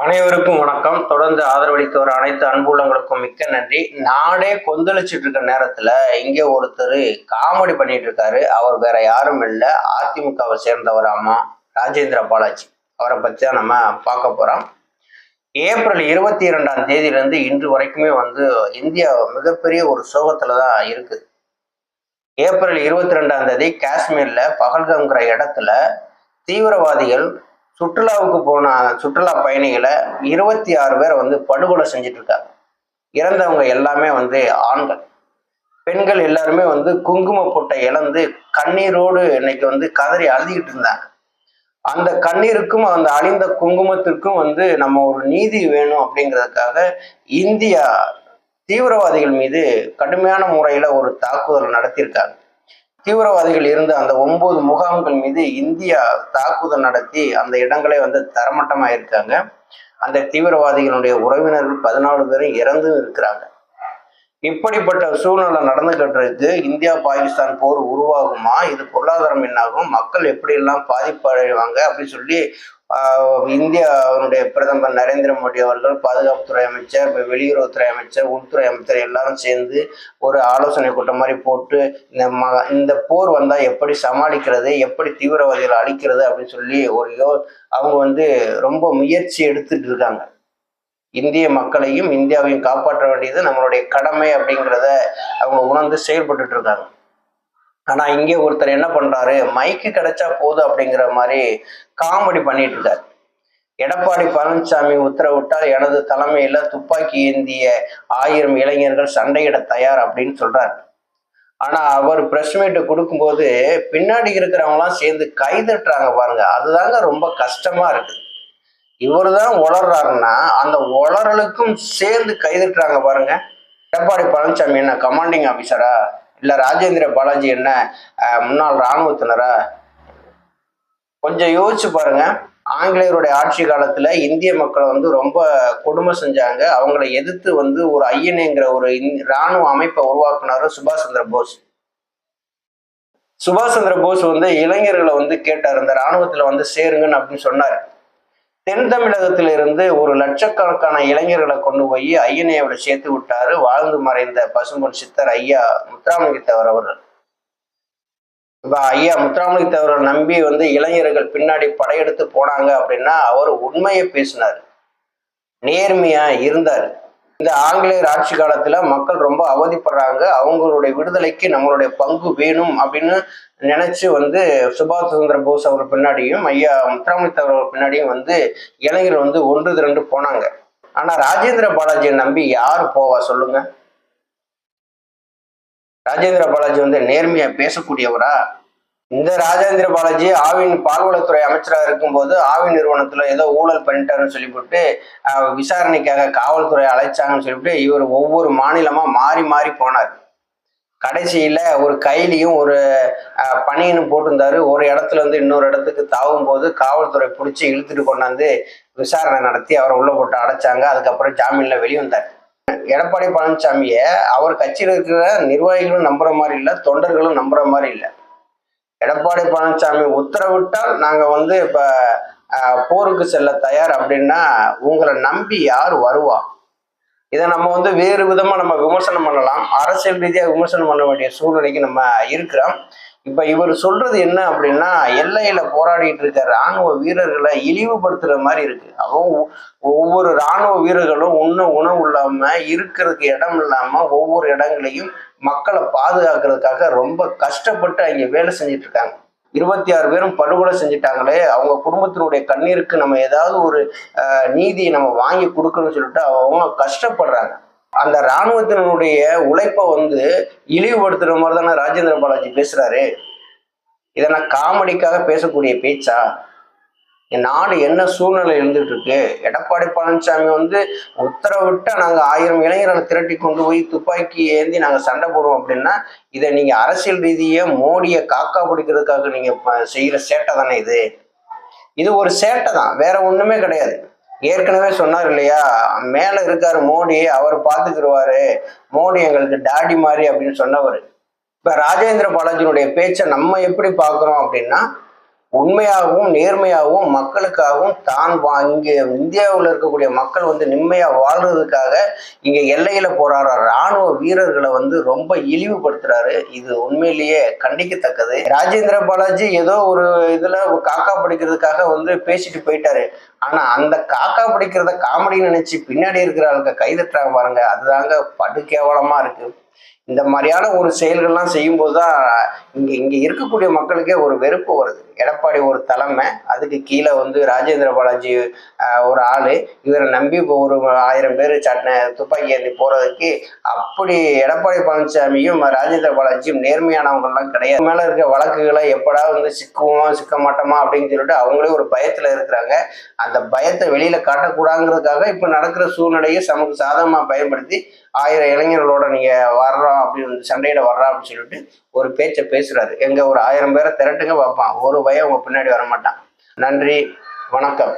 அனைவருக்கும் வணக்கம். தொடர்ந்து ஆதரவளித்து வர அனைத்து அன்புள்ளங்களுக்கும் மிக்க நன்றி. நானே கொந்தளிச்சிட்டு இருக்க நேரத்துல இங்க ஒருத்தர் காமெடி பண்ணிட்டு இருக்காரு அவர் வேற யாரும் இல்லை. அதிமுகவை சேர்ந்தவராமா ராஜேந்திர பாலாஜி. அவரை பத்தி தான் நம்ம பார்க்க போறோம். ஏப்ரல் இருபத்தி இரண்டாம் தேதியிலிருந்து இன்று வரைக்குமே வந்து இந்தியா மிகப்பெரிய ஒரு சோகத்துல தான் இருக்குது ஏப்ரல் இருபத்தி ரெண்டாம் தேதி காஷ்மீர்ல பகல்கங்கிற இடத்துல தீவிரவாதிகள் சுற்றுலாவுக்கு போன சுற்றுலா பயணிகளை இருபத்தி ஆறு பேர் வந்து படுகொலை செஞ்சுட்டு இருக்காங்க இறந்தவங்க எல்லாமே வந்து ஆண்கள். பெண்கள் எல்லாருமே வந்து குங்கும பொட்டை இழந்து கண்ணீரோடு இன்னைக்கு வந்து கதறி அழுதுகிட்டு இருந்தாங்க. அந்த கண்ணீருக்கும் அந்த அழிந்த குங்குமத்திற்கும் வந்து நம்ம ஒரு நீதி வேணும் அப்படிங்கிறதுக்காக இந்தியா தீவிரவாதிகள் மீது கடுமையான முறையில ஒரு தாக்குதல் நடத்தியிருக்காங்க. தீவிரவாதிகள் இருந்த அந்த ஒன்பது முகாம்கள் மீது இந்தியா தாக்குதல் நடத்தி அந்த இடங்களே வந்து தரமட்டமாக இருக்காங்க அந்த தீவிரவாதிகளுடைய உறவினர்கள் பதினாலு பேரும் இறந்தும் இருக்கிறாங்க. இப்படிப்பட்ட சூழ்நிலை நடந்துகிட்டு இருக்கு இந்தியா பாகிஸ்தான் போர் உருவாகுமா இது பொருளாதாரம் என்னாகும் மக்கள் எப்படியெல்லாம் பாதிப்படைவாங்க அப்படின்னு சொல்லி இந்தியாவுடைய பிரதமர் நரேந்திர மோடி அவர்கள் பாதுகாப்புத்துறை அமைச்சர் வெளியுறவுத்துறை அமைச்சர் உள்துறை அமைச்சர் எல்லாரும் சேர்ந்து ஒரு ஆலோசனை கூட்டம் மாதிரி போட்டு இந்த ம இந்த போர் வந்தால் எப்படி சமாளிக்கிறது எப்படி தீவிரவாதிகளை அழிக்கிறது அப்படின்னு சொல்லி ஒரு யோ அவங்க வந்து ரொம்ப முயற்சி எடுத்துட்டு இருக்காங்க. இந்திய மக்களையும் இந்தியாவையும் காப்பாற்ற வேண்டியது நம்மளுடைய கடமை அப்படிங்கிறத அவங்க உணர்ந்து செயல்பட்டு இருக்காங்க. ஆனா இங்கே ஒருத்தர் என்ன பண்றாரு? மைக்கு கிடைச்சா போதும் அப்படிங்கிற மாதிரி காமெடி பண்ணிட்டு இருக்காரு. எடப்பாடி பழனிசாமி உத்தரவிட்டால் எனது தலைமையில துப்பாக்கி ஏந்திய ஆயிரம் இளைஞர்கள் சண்டையிட தயார் அப்படின்னு சொல்றாரு. ஆனா அவர் பிரஸ் மீட்டு கொடுக்கும்போது பின்னாடி இருக்கிறவங்களாம் சேர்ந்து கைதட்டுறாங்க பாருங்க. அதுதாங்க ரொம்ப கஷ்டமா இருக்கு. இவர் தான் உளர்றாருன்னா அந்த உளறலுக்கும் சேர்ந்து கைதுட்டுறாங்க பாருங்க. எடப்பாடி பழனிசாமி என்ன கமாண்டிங் ஆபீசரா இல்ல ராஜேந்திர பாலாஜி என்ன முன்னாள் இராணுவத்தினரா கொஞ்சம் யோசிச்சு பாருங்க. ஆங்கிலேயருடைய ஆட்சி காலத்துல இந்திய மக்களை வந்து ரொம்ப கொடுமை செஞ்சாங்க. அவங்கள எதிர்த்து வந்து ஒரு ஐயனேங்கிற ஒரு இந்- இராணுவ அமைப்பை உருவாக்குனாரு சுபாஷ் சந்திர போஸ். சுபாஷ் சந்திர போஸ் வந்து இளைஞர்களை வந்து கேட்டார் இந்த இராணுவத்துல வந்து சேருங்கன்னு அப்படின்னு சொன்னார். தென் தமிழகத்திலிருந்து ஒரு லட்சக்கணக்கான இளைஞர்களை கொண்டு போய் ஐயனையோட சேர்த்து விட்டாரு. வாழ்ந்து மறைந்த பசும்பொன் சித்தர் ஐயா முத்துராமலிங்கத்தவர் அவர்கள். இப்போ ஐயா முத்துராமலிங்கத்தவரை நம்பி வந்து இளைஞர்கள் பின்னாடி படையெடுத்து போனாங்க அப்படின்னா அவர் உண்மையை பேசினார். நேர்மையா இருந்தார். இந்த ஆங்கிலேயர் ஆட்சி காலத்துல மக்கள் ரொம்ப அவதிப்படுறாங்க. அவங்களுடைய விடுதலைக்கு நம்மளுடைய பங்கு வேணும் அப்படின்னு நினைச்சு வந்து சுபாஷ் சந்திர போஸ் அவர் பின்னாடியும் ஐயா முத்துராமலிங்கத்தவர் அவர் பின்னாடியும் வந்து இளைஞர் வந்து ஒன்று திரண்டு போனாங்க. ஆனா ராஜேந்திர பாலாஜியை நம்பி யார் போவா சொல்லுங்க? ராஜேந்திர பாலாஜி வந்து நேர்மையா பேசக்கூடியவரா? இந்த ராஜேந்திர பாலாஜி ஆவின் பால்வளத்துறை அமைச்சராக இருக்கும்போது ஆவின் நிறுவனத்தில் ஏதோ ஊழல் பண்ணிட்டாருன்னு சொல்லிவிட்டு விசாரணைக்காக காவல்துறை அழைச்சாங்கன்னு சொல்லிவிட்டு இவர் ஒவ்வொரு மாநிலமாக மாறி மாறி போனார். கடைசியில் ஒரு கையிலையும் ஒரு ஆஹ், போட்டிருந்தாரு. ஒரு இடத்துல இருந்து இன்னொரு இடத்துக்கு தாவும் போது காவல்துறை பிடிச்சி இழுத்துட்டு கொண்டாந்து விசாரணை நடத்தி அவரை உள்ளே போட்டு அடைச்சாங்க. அதுக்கப்புறம் ஜாமீனில் வெளிவந்தார். எடப்பாடி பழனிசாமியை அவர் கட்சியில் இருக்கிற நிர்வாகிகளும் நம்புற மாதிரி இல்லை தொண்டர்களும் நம்புற மாதிரி இல்லை. எடப்பாடி பழனிசாமி உத்தரவிட்டால் நாங்க வந்து இப்ப போருக்கு செல்ல தயார் அப்படின்னா உங்களை நம்பி யார் வருவா? இதை நம்ம வந்து வேறு விதமா நம்ம விமர்சனம் பண்ணலாம். அரசியல் ரீதியா விமர்சனம் பண்ண வேண்டிய சூழ்நிலைக்கு நம்ம இருக்கிறோம். இப்ப இவர் சொல்றது என்ன அப்படின்னா எல்லையில போராடிட்டு இருக்க ராணுவ வீரர்களை இழிவுபடுத்துற மாதிரி இருக்கு. அவன் ஒவ்வொரு ராணுவ வீரர்களும் உண்ண உணவு இல்லாம இருக்கிறதுக்கு இடம் இல்லாம ஒவ்வொரு இடங்களையும் மக்களை பாதுகாக்கிறதுக்காக ரொம்ப கஷ்டப்பட்டு அங்க வேலை செஞ்சுட்டு இருக்காங்க. இருபத்தி ஆறு பேரும் படுகொலை செஞ்சுட்டாங்களே அவங்க குடும்பத்தினுடைய கண்ணீருக்கு நம்ம ஏதாவது ஒரு நீதியை நம்ம வாங்கி கொடுக்கணும்னு சொல்லிட்டு அவங்க கஷ்டப்படுறாங்க. அந்த இராணுவத்தினுடைய உழைப்பை வந்து இழிவுபடுத்துற மாதிரி தானே ராஜேந்திர பாலாஜி பேசுறாரு. நான் காமெடிக்காக பேசக்கூடிய பேச்சா? என் நாடு என்ன சூழ்நிலை இருந்துட்டு இருக்கு எடப்பாடி பழனிசாமி வந்து உத்தரவிட்டா நாங்க ஆயிரம் இளைஞர்களை திரட்டி கொண்டு போய் துப்பாக்கி ஏந்தி நாங்க சண்டை போடுவோம் அப்படின்னா இதை நீங்க அரசியல் ரீதியை மோடியை காக்கா பிடிக்கிறதுக்காக நீங்க செய்யற சேட்டை தானே இது? இது ஒரு சேட்டை தான். வேற ஒண்ணுமே கிடையாது. ஏற்கனவே சொன்னார் இல்லையா? மேல இருக்காரு மோடி அவர் பார்த்துக்கிருவாரு. மோடி எங்களுக்கு டாடி மாதிரி அப்படின்னு சொன்னவர். இப்ப ராஜேந்திர பாலாஜியினுடைய பேச்சை நம்ம எப்படி பாக்குறோம் அப்படின்னா உண்மையாகவும் நேர்மையாகவும் மக்களுக்காகவும் தான் வா- இங்கே இந்தியாவில் இருக்கக்கூடிய மக்கள் வந்து நிம்மதியாக வாழ்றதுக்காக இங்கே எல்லையில் போராடுற ராணுவ வீரர்களை வந்து ரொம்ப இழிவுபடுத்துறாரு. இது உண்மையிலேயே கண்டிக்கத்தக்கது. ராஜேந்திர பாலாஜி ஏதோ ஒரு இதில் காக்கா பிடிக்கிறதுக்காக வந்து பேசிட்டு போயிட்டாரு. ஆனால் அந்த காக்கா பிடிக்கிறத காமெடி நினைச்சு பின்னாடி இருக்கிற ஆளுங்க கைதட்டுறாங்க பாருங்க. அதுதாங்க படு கேவலமாக இருக்குது இந்த மாதிரியான ஒரு செயல்கள்லாம் செய்யும்போது தான் இங்க இங்க இருக்கக்கூடிய மக்களுக்கே ஒரு வெறுப்பு வருது. எடப்பாடி ஒரு தலைமை அதுக்கு கீழே வந்து ராஜேந்திர பாலாஜி ஒரு ஆளு. இவரை நம்பி இப்போ ஒரு ஆயிரம் பேர் சட்டை துப்பாக்கி ஏந்தி போறதுக்கு அப்படி எடப்பாடி பழனிசாமியும் ராஜேந்திர பாலாஜியும் நேர்மையானவங்கள்லாம் கிடையாது. மேல இருக்க வழக்குகளை எப்படா வந்து சிக்குவோம் சிக்க மாட்டோமா அப்படின்னு சொல்லிட்டு அவங்களே ஒரு பயத்துல இருக்கிறாங்க. அந்த பயத்தை வெளியில காட்டக்கூடாதுங்கிறதுக்காக இப்போ நடக்கிற சூழ்நிலையை நமக்கு சாதகமா பயன்படுத்தி ஆயிரம் இளைஞர்களோட நீங்க வர்றோம் அப்படின்னு சண்டையிட வர்றோம் அப்படின்னு சொல்லிட்டு ஒரு பேச்சை பேசுறாரு. எங்க ஒரு ஆயிரம் பேரை திரட்டுங்க பார்ப்பான் ஒரு பயம் உங்க பின்னாடி வர மாட்டான் நன்றி. வணக்கம்.